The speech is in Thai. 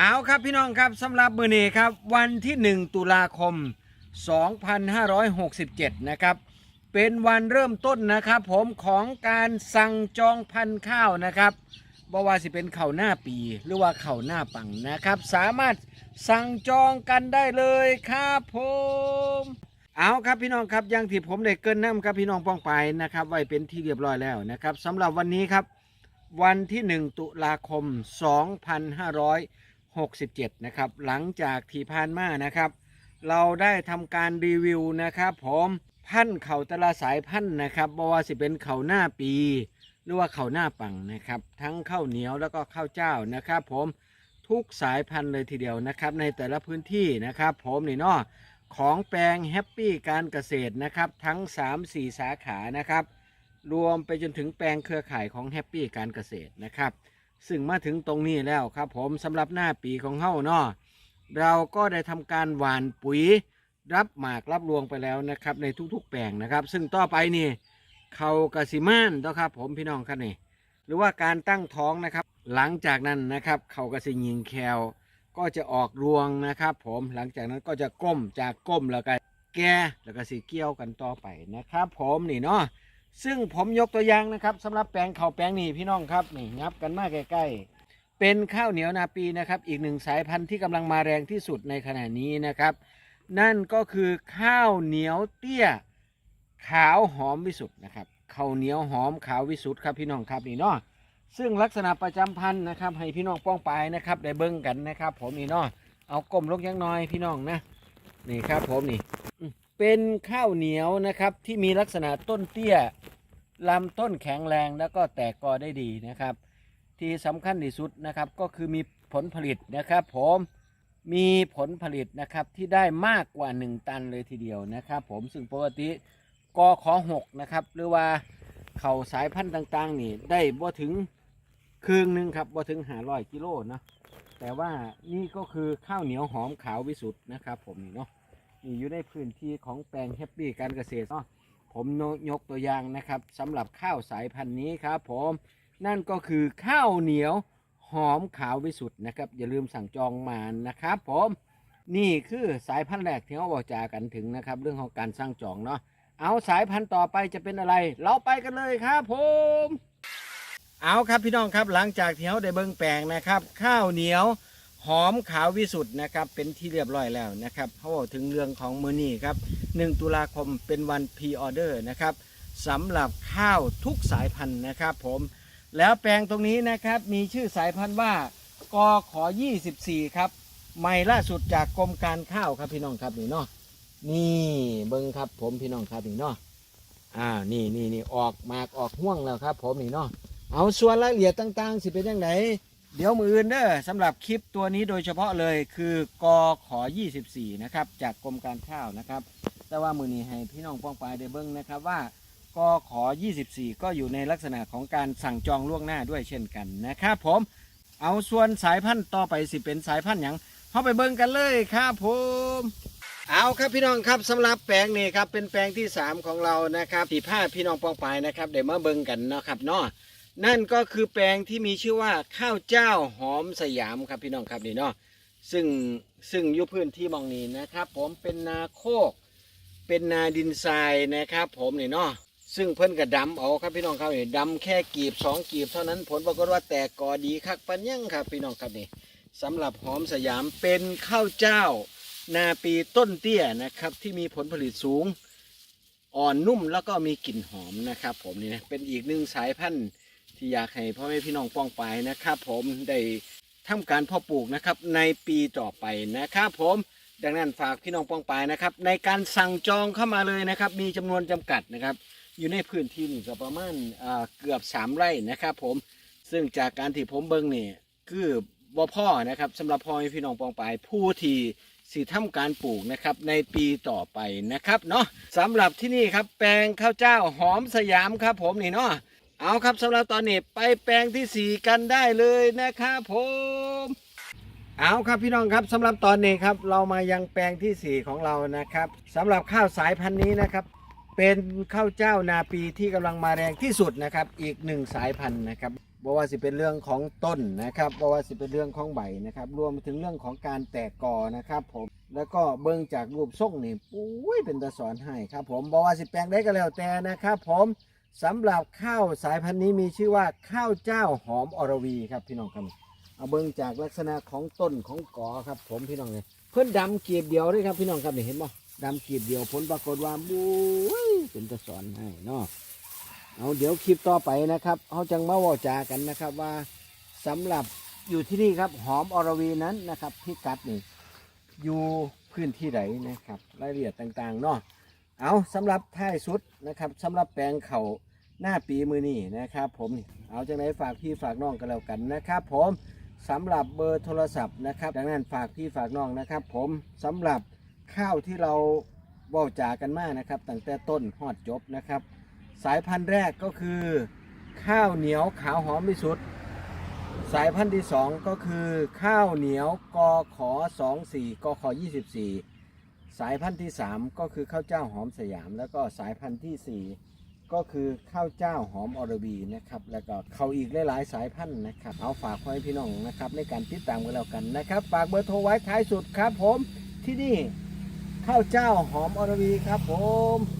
เอาครับพี่น้องครับสำหรับมือนี้ครับวันที่ 1 ตุลาคม 2567 นะครับ เป็นวันเริ่มต้นนะครับผมของการสั่งจองพันธุ์ข้าวนะครับบ่ว่าสิเป็นข้าวหน้าปีหรือว่าข้าวหน้าปังนะครับ สามารถสั่งจองกันได้เลยครับผมเอาครับพี่น้องครับอยังที่ผมได้เกินน้ำครับพี่น้องป้องไปนะครับ ไว้เป็นที่เรียบร้อยแล้วนะครับสำหรับวันนี้ครับ วันที่ 1 ตุลาคม 2567 นะครับ หลังจากที่ผ่านมานะครับ เราได้ทำการรีวิวนะครับผมพันธุ์เขาแต่ละสายพันธุ์นะครับบ่ว่าสิเป็นเขาหน้าปี หรือว่าเขาหน้าปังนะครับ ทั้งข้าวเหนียวแล้วก็ข้าวเจ้านะครับ ผมทุกสายพันธุ์เลยทีเดียวนะครับ ในแต่ละพื้นที่นะครับ ผมนี่เนาะของแปลงแฮปปี้การเกษตรนะครับ ทั้ง 3-4 สาขานะครับ รวมไปจนถึงแปลงเครือข่ายของแฮปปี้การเกษตรนะครับ ซึ่งมาถึงตรงนี้แล้วครับผมสำหรับหน้าปีของเฮ้าเนาะเราก็ได้ทำการหว่านปุ๋ยรับหมากรับรวงไปแล้วนะครับ ในทุกๆแปลงนะครับ ซึ่งต่อไปนี่เขากสิมานต่อครับผมพี่น้องครับนี่หรือว่าการตั้งท้องนะครับ หลังจากนั้นนะครับเขากสิยิงแคลก็จะออกรวงนะครับ ผมหลังจากนั้นก็จะก้มจากก้มแล้วก็แก่แล้วก็สีเกี่ยวกันต่อไปนะครับ ผมนี่เนาะ ซึ่งผมยกตัวอย่างนะครับสำหรับแปลงข้าวแปลงนี้พี่น้องครับนี่งับกันมาใกล้ๆเป็นข้าวเหนียวนาปีนะครับอีกหนึ่งสายพันธุ์ที่กำลังมาแรงที่สุดในขณะนี้นะครับ นั่นก็คือข้าวเหนียวเตี้ยขาวหอมวิสุทธ์นะครับข้าวเหนียวหอมขาววิสุทธ์ครับพี่น้องครับนี่เนาะซึ่งลักษณะประจำพันธุ์นะครับ ให้พี่น้องป้องปายนะครับได้เบิ้งกันนะครับ ผมนี่เนาะเอากลมลงยังน้อยพี่น้องนะนี่ครับผมนี่เป็นข้าวเหนียวนะครับที่มีลักษณะต้นเตี้ย ลำต้นแข็งแรงแล้วก็แตกกอได้ดีนะครับ ที่สำคัญที่สุดนะครับก็คือมีผลผลิตนะครับ ผมมีผลผลิตนะครับที่ได้มากกว่า 1 ตันเลยทีเดียวนะครับ ผมซึ่งปกติกอขอหกนะครับหรือว่าเขาสายพันธุ์ต่างๆ นี่ได้บ่ถึงครึ่งหนึ่งครับบ่ถึงหาร้อยกิโลนะแต่ว่านี่ก็คือข้าวเหนียวหอมขาววิสุทธ์นะครับ ผมนี่เนาะนี่อยู่ในพื้นที่ของแปลงแฮปปี้การเกษตรเนาะ ผมยกตัวอย่างนะครับสำหรับข้าวสายพันธุ์นี้ครับผมนั่นก็คือข้าวเหนียวหอมขาววิสุทธ์นะครับ อย่าลืมสั่งจองมานะครับผมนี่คือสายพันธุ์แรกที่เราบอกจากันถึงนะครับ เรื่องของการสั่งจองเนาะเอาสายพันธุ์ต่อไปจะเป็นอะไร เราไปกันเลยครับผมเอาครับพี่น้องครับหลังจากที่เราได้เบิ่งแปลงนะครับ ข้าวเหนียวหอมขาววิสุทธ์นะครับ เป็นที่เรียบร้อยแล้วนะครับเขาบอกถึงเรื่องของมือนี่ครับ 1 ตุลาคมเป็นวันพ r ออเดอร์นะครับสำหรับข้าวทุกสายพันธุ์นะครับผมแล้วแปลงตรงนี้นะครับมีชื่อสายพันธุ์ว่ากอขอ 24 ครับใหม่ล่าสุดจากกรมการข้าวครับพี่น้องครับนี่เนาะนี่เบิ้งครับผมพี่น้องครับนี่เนาะอ่านี่นี่นี่ออกมากออกห่วงแล้วครับ ผมนี่เนาะเอาส่วนรายละเอียดต่างๆ สิเป็นยังไงเดี๋ยวมืออื่นเด้อสำหรับคลิปตัวนี้โดยเฉพาะเลยคือกอขอ 24 นะครับ จากกรมการข้าวนะครับ แต่ว่ามือนี้ให้พี่น้องป้องปลายได้เบิ้งนะครับว่าก็ขอ 24 ก็อยู่ในลักษณะของการสั่งจองล่วงหน้าด้วยเช่นกันนะครับผมเอาส่วนสายพันธุ์ต่อไปสิเป็นสายพันธุ์หยังเข้าไปเบิ้งกันเลยครับผมเอาครับพี่น้องครับสำหรับแปลงนี้ครับเป็นแปลงที่ 3 ของเรานะครับที่ผ้าพี่น้องป้องปายนะครับเดี๋ยวมาเบิ้งกันเนาะครับเนาะนั่นก็คือแปลงที่มีชื่อว่าข้าวเจ้าหอมสยามครับพี่น้องครับนี่เนาะซึ่งซึ่งยู่พื้นที่มองนี้นะครับ ผมเป็นนาโคก เป็นนาดินทรายนะครับ ผมนี่เนาะซึ่งเพิ่นกระดำเอาครับพี่น้องครับนี่ดำแค่กีบสองกีบเท่านั้นผลปรากฏว่าแตกกอดีคักปันยังครับ พี่น้องครับนี่สำหรับหอมสยามเป็นข้าวเจ้า นาปีต้นเตี้ยนะครับ ที่มีผลผลิตสูง อ่อนนุ่มแล้วก็มีกลิ่นหอมนะครับ ผมนี่นะเป็นอีกหนึ่งสายพันธุ์ที่อยากให้พ่อแม่พี่น้องป้องไปนะครับ ผมได้ทำการพาะปลูกนะครับในปีต่อไปนะครับผม ดังนั้นฝากพี่น้องป้องปายนะครับ ในการสั่งจองเข้ามาเลยนะครับ มีจำนวนจำกัดนะครับ อยู่ในพื้นที่นี่ก็ประมาณเกือบ 3 ไร่นะครับ ผมซึ่งจากการที่ผมเบิ่งนี่คือบ่พ่อนะครับสำหรับพ่อพี่น้องป้องปายผู้ที่สิทำการปลูกนะครับในปีต่อไปนะครับเนาะสำหรับที่นี่ครับแปลงข้าวเจ้าหอมสยามครับ ผมนี่เนาะเอาครับสำหรับตอนนี้ไปแปลงที่สี่กันได้เลยนะครับผม เอาครับพี่น้องครับสำหรับตอนนี้ครับเรามายังแปลงที่ 4 ของเรานะครับสำหรับข้าวสายพันธุ์นี้นะครับ เป็นข้าวเจ้านาปีที่กำลังมาแรงที่สุดนะครับ อีกหนึ่งสายพันธุ์นะครับบ่ว่าสิเป็นเรื่องของต้นนะครับบ่ว่าสิเป็นเรื่องของใบนะครับรวมไปถึงเรื่องของการแตกกอนะครับ ผมแล้วก็เบิ่งจากรูปทรงนี่ปุ้ยเป็นตะสอนให้ครับ ผมบ่ว่าสิแปลงได้ก็แล้วแต่นะครับ ผมสำหรับข้าวสายพันธุ์นี้มีชื่อว่าข้าวเจ้าหอมอรวีครับพี่น้องครับ เอาเบิ่งจากลักษณะของต้นของกอครับ ผมพี่น้องเลยเพิ่นดำเกียบเดียวเลยครับพี่น้องครับนี่เห็นบ่ดำเกียบเดียวผลปรากฏว่าบุ้ยเป็นตะสอนให้เนาะเอาเดี๋ยวคลิปต่อไปนะครับเขาจังมาว่าจากันนะครับว่าสำหรับอยู่ที่นี่ครับหอมอรวีนั้นนะครับพิกัดนี่อยู่พื้นที่ไหนนะครับรายละเอียดต่างๆเนาะเอาสำหรับท้ายสุดนะครับสำหรับแปลงเขาหน้าปีมือนี่นะครับ ผมเอาจังไหนฝากพี่ฝากน้องกันแล้วกันนะครับ ผม สำหรับเบอร์โทรศัพท์นะครับ ดังนั้นฝากพี่ฝากน้องนะครับ ผมสำหรับข้าวที่เราเว่าจากันมากนะครับตั้งแต่ต้นหอดจบนะครับ สายพันธุ์แรกก็คือ ข้าวเหนียวขาวหอมที่สุด สายพันธุ์ที่สองก็คือ ข้าวเหนียวกอขอสองสี่กอขอยี่สิบสี่สายพันธุ์ที่สามก็คือข้าวเจ้าหอมสยาม แล้วก็สายพันธุ์ที่สี่ ก็คือข้าวเจ้าหอมอรบีนะครับ แล้วก็เขาอีกหลายๆสายพันธุ์นะครับ เอาฝากไว้พี่น้องนะครับ ในการติดตามกันแล้วกันนะครับ ฝากเบอร์โทรไว้ท้ายสุดครับผมที่นี่ข้าวเจ้าหอมอรบีครับผม